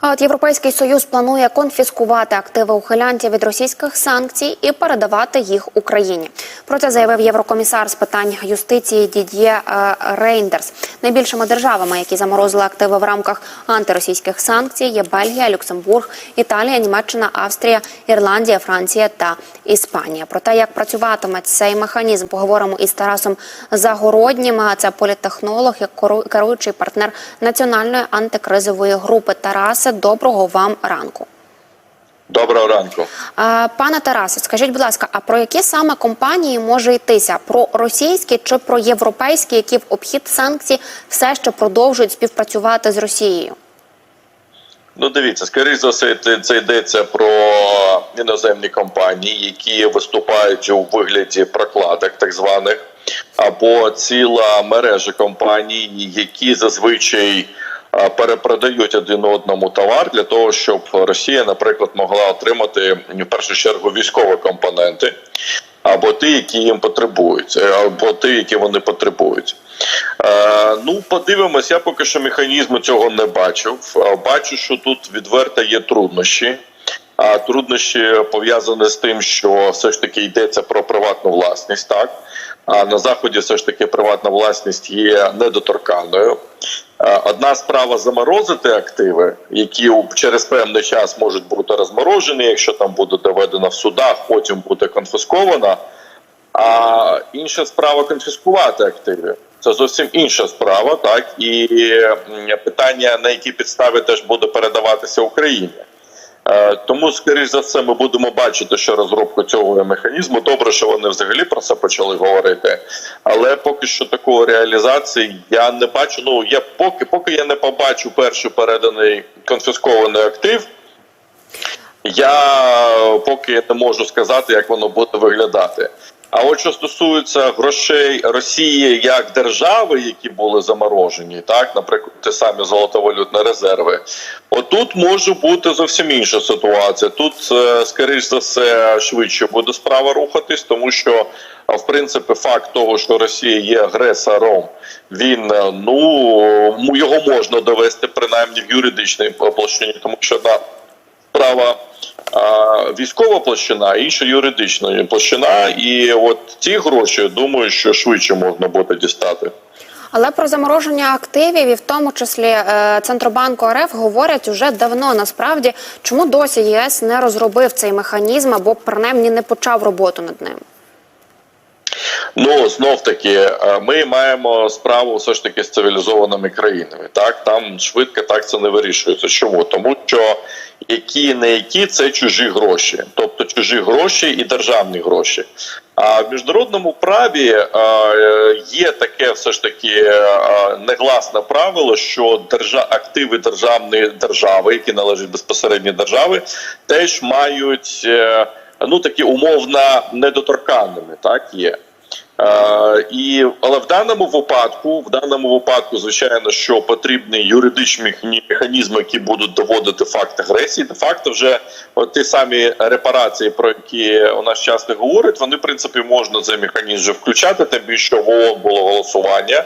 А от Європейський союз планує конфіскувати активи ухилянтів від російських санкцій і передавати їх Україні. Про це заявив єврокомісар з питань юстиції Дід'є е, Рейндерс. Найбільшими державами, які заморозили активи в рамках антиросійських санкцій, є Бельгія, Люксембург, Італія, Німеччина, Австрія, Ірландія, Франція та Іспанія. Про те, як працюватиме цей механізм, поговоримо із Тарасом Загороднім. Це політтехнолог, як керу- керуючий партнер національної антикризової групи. Тарасе, доброго вам ранку. Доброго ранку. Пане Тарасе, скажіть, будь ласка, а про які саме компанії може йтися? Про російські чи про європейські, які в обхід санкцій все ще продовжують співпрацювати з Росією? Ну, дивіться, скоріш за все, це, це йдеться про іноземні компанії, які виступають у вигляді прокладок, так званих, або ціла мережа компаній, які зазвичай перепродають один одному товар для того, щоб Росія, наприклад, могла отримати в першу чергу військові компоненти. Або ті, які їм потребують, е, або ті, які вони потребують. Е, ну, подивимось, я поки що механізму цього не бачив. Е, Бачу, що тут відверто є труднощі. А труднощі пов'язані з тим, що все ж таки йдеться про приватну власність, так а на заході все ж таки приватна власність є недоторканною. Е, Одна справа заморозити активи, які через певний час можуть бути розморожені, якщо там буде доведено в судах, потім буде конфісковано. А інша справа конфіскувати активи. Це зовсім інша справа, так і питання на якій підставі теж буде передаватися Україні. Е, Тому, скоріш за все, ми будемо бачити, що розробку цього механізму. Добре, що вони взагалі про це почали говорити. Але поки що такої реалізації я не бачу. Ну я поки, поки я не побачу перший переданий конфіскований актив. Я поки не можу сказати, як воно буде виглядати. А от що стосується грошей Росії як держави, які були заморожені, так, наприклад, ті самі золотовалютні резерви, отут може бути зовсім інша ситуація. Тут, е, скоріш за все, швидше буде справа рухатись, тому що, в принципі, факт того, що Росія є агресором, він е, ну його можна довести принаймні в юридичній площині, тому що на справа а, військова площина, інша юридична площина. І от ті гроші, думаю, що швидше можна буде дістати. Але про замороження активів, і в тому числі е, Центробанку РФ, говорять уже давно. Насправді, чому досі ЄС не розробив цей механізм або принаймні не почав роботу над ним? Ну знов таки, е, ми маємо справу все ж таки з цивілізованими країнами. Так там швидко так це не вирішується. Чому? Тому що які не які це чужі гроші, тобто чужі гроші і державні гроші. А в міжнародному праві е, є таке все ж таки е, негласне правило, що держа активи державної держави, які належать безпосередньо держави, теж мають ну такі умовно недоторканними. Так є. Е, і але в даному випадку, в даному випадку, звичайно, що потрібні юридичні механі- механізми, які будуть доводити факт агресії. Де факто вже от ті самі репарації, про які у нас часто говорять, вони в принципі можна цей механізм вже включати. Тим більше в ООН було голосування.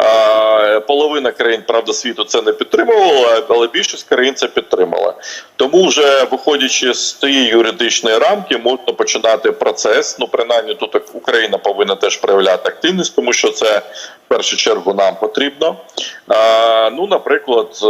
Е, Половина країн правда світу це не підтримувала, але більшість країн це підтримала. Тому, вже виходячи з тієї юридичної рамки, можна починати процес. Ну, принаймні, тут Україна повинна теж проявляти активність, тому що це в першу чергу нам потрібно. Е, Ну, наприклад, е,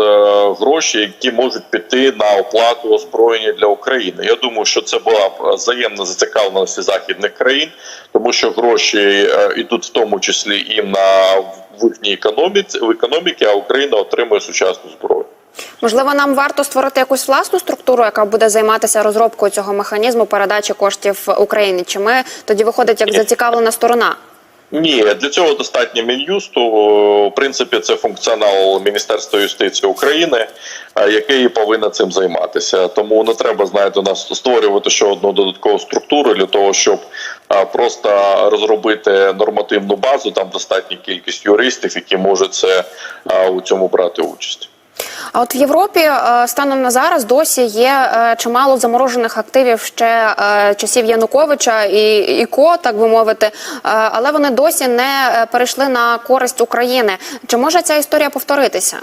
гроші, які можуть піти на оплату озброєння для України. Я думаю, що це була взаємна зацікавленість західних країн, тому що гроші е, йдуть в тому числі і на в їхній економіці в економіці, а Україна отримує сучасну зброю. Можливо, нам варто створити якусь власну структуру, яка буде займатися розробкою цього механізму передачі коштів Україні. Чи ми тоді виходить як зацікавлена сторона? Ні, для цього достатньо мін'юсту. В принципі, це функціонал Міністерства юстиції України, е, який повинен цим займатися. Тому не треба знаєте, нас створювати ще одну додаткову структуру для того, щоб е, просто розробити нормативну базу. Там достатня кількість юристів, які можуть це е, у цьому брати участь. А от в Європі е, станом на зараз досі є е, чимало заморожених активів ще е, часів Януковича і ІКО, так би мовити, але вони досі не перейшли на користь України. Чи може ця історія повторитися?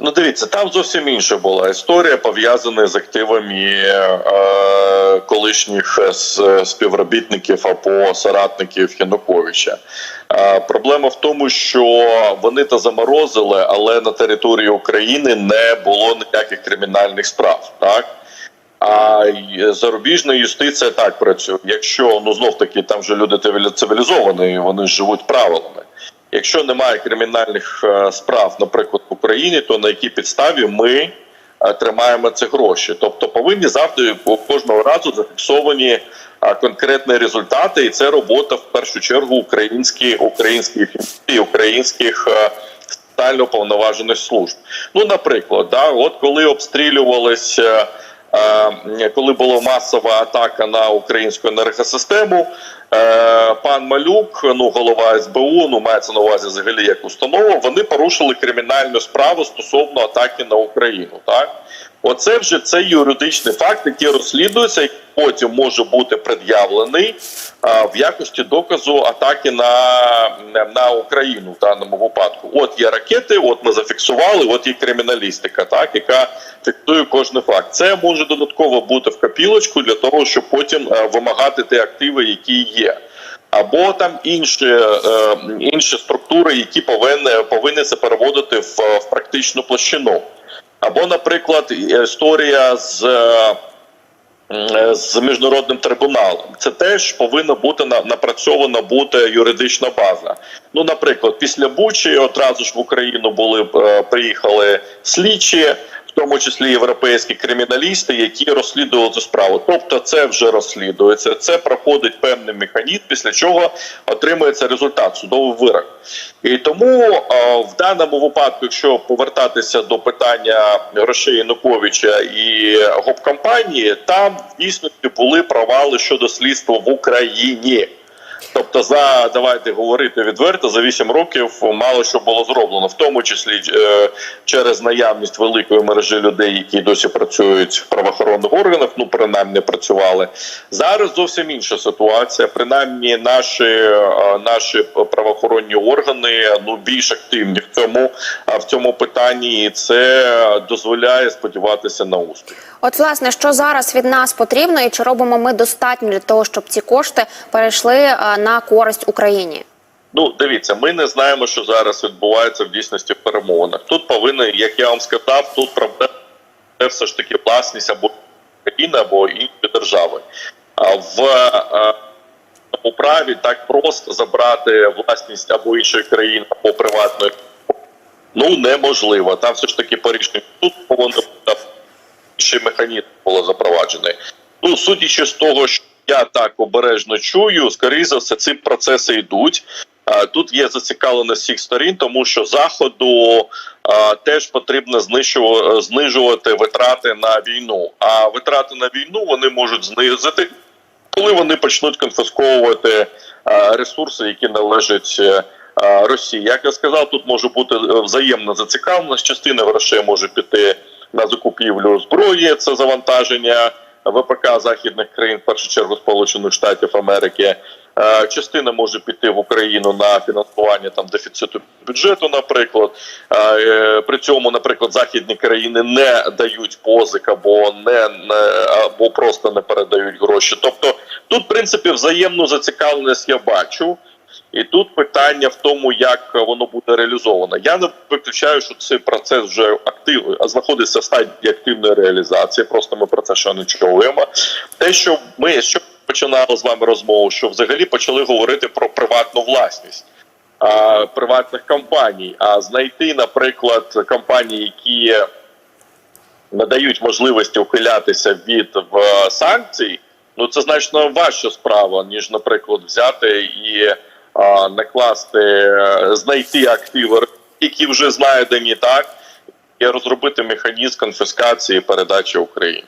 Ну, дивіться, там зовсім інша була історія пов'язана з активами е, колишніх е, співробітників або соратників Януковича. Е, проблема в тому, що вони то заморозили, але на території України не було ніяких кримінальних справ. Так. А зарубіжна юстиція так працює. Якщо ну знов таки там же люди цивілі- цивілізовані, вони живуть правилами. Якщо немає кримінальних е, справ, наприклад, в Україні, то на якій підставі ми е, тримаємо ці гроші? Тобто повинні завжди кожного разу зафіксовані е, конкретні результати, і це робота в першу чергу українські, українських українських спеціально повноважених служб. Ну, наприклад, да, от коли обстрілювалися. Коли була масова атака на українську енергосистему, е, пан Малюк, ну голова СБУ, ну мається на увазі взагалі як установа, вони порушили кримінальну справу стосовно атаки на Україну. Так, оце вже це юридичний факт, який розслідується, і потім може бути пред'явлений в якості доказу атаки на, на Україну в даному випадку. От є ракети, от ми зафіксували, от є криміналістика, так яка фіксує кожен факт. Це може додатково бути в копілочку для того, щоб потім е, вимагати ті активи, які є. Або там інші, е, інші структури, які повинні, повинні це переводити в, в практичну площину. Або, наприклад, історія з. е, з міжнародним трибуналом. Це теж повинна бути напрацьована бути юридична база. Ну, наприклад, після Бучі одразу ж в Україну були е, приїхали слідчі. Тому числі європейські криміналісти, які розслідували цю справу. Тобто, це вже розслідується, це проходить певний механізм, після чого отримується результат судовий вирок. І тому е, в даному випадку, якщо повертатися до питання грошей Януковича і гоп-компанії, там в дійсності були провали щодо слідства в Україні. Тобто, за давайте говорити відверто, за 8 років мало що було зроблено, в тому числі е, через наявність великої мережі людей, які досі працюють в правоохоронних органах, ну принаймні працювали. Зараз зовсім інша ситуація. Принаймні, наші, е, наші правоохоронні органи ну більш активні цьому в цьому питанні, і це дозволяє сподіватися на успіх. От, власне, що зараз від нас потрібно, і чи робимо ми достатньо для того, щоб ці кошти перейшли е, на користь Україні? Ну, дивіться, ми не знаємо, що зараз відбувається в дійсності в перемовинах. Тут повинен, як я вам сказав, тут проблема все ж таки власність або країни, або інші держави. А в е, у праві так просто забрати власність або іншої країни, або приватної ну неможливо. Там все ж таки по рішенню повинно інший механізм було запроваджений. Ну, судячи з того, що я так обережно чую, скоріше за все, ці процеси йдуть. Тут є зацікавленість всіх сторін, тому що заходу а, теж потрібно знижувати витрати на війну. А витрати на війну вони можуть знизити, коли вони почнуть конфісковувати ресурси, які належать е, Росії. Як я сказав, тут може бути е, взаємна зацікавленість. Частина грошей може піти на закупівлю зброї. Це завантаження ВПК західних країн, в першу чергу Сполучених Штатів Америки. Е, Частина може піти в Україну на фінансування там дефіциту бюджету, наприклад. Е, При цьому, наприклад, західні країни не дають позик або не або просто не передають гроші. Тобто, тут, в принципі, взаємну зацікавленість я бачу. І тут питання в тому, як воно буде реалізовано. Я не виключаю, що цей процес вже активний, а знаходиться в стадії активної реалізації. Просто ми про це ще не чуємо. Те, що ми що починали з вами розмову, що взагалі почали говорити про приватну власність а, приватних компаній, а знайти, наприклад, компанії, які надають можливості ухилятися від в, санкцій. Ну це значно важча справа, ніж, наприклад, взяти і накласти, е, знайти активи, які вже знайдені так, і розробити механізм конфіскації і передачі Україні.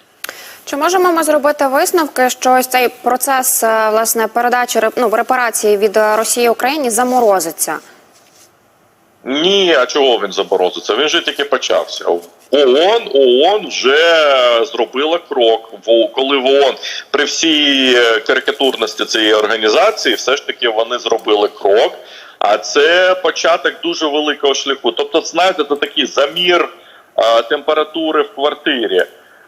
Чи можемо ми зробити висновки, що ось цей процес е, власне передачі ну, репарації від е, Росії Україні заморозиться? Ні, а чого він заборозиться? Він же тільки почався. ООН, ООН вже зробила крок. Коли в ООН при всій е, карикатурності цієї організації, все ж таки вони зробили крок. А це початок дуже великого шляху. Тобто, знаєте, це такий замір е, температури в квартирі.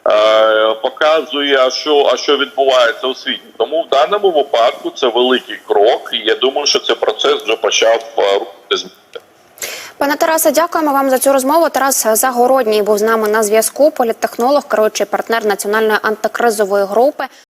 е, Показує, а що, а що відбувається у світі. Тому в даному випадку це великий крок, і я думаю, що цей процес вже почав рухати зміни. Пане Тарасе, дякуємо вам за цю розмову. Тарас Загородній був з нами на зв'язку. Політтехнолог, керуючий партнер національної антикризової групи.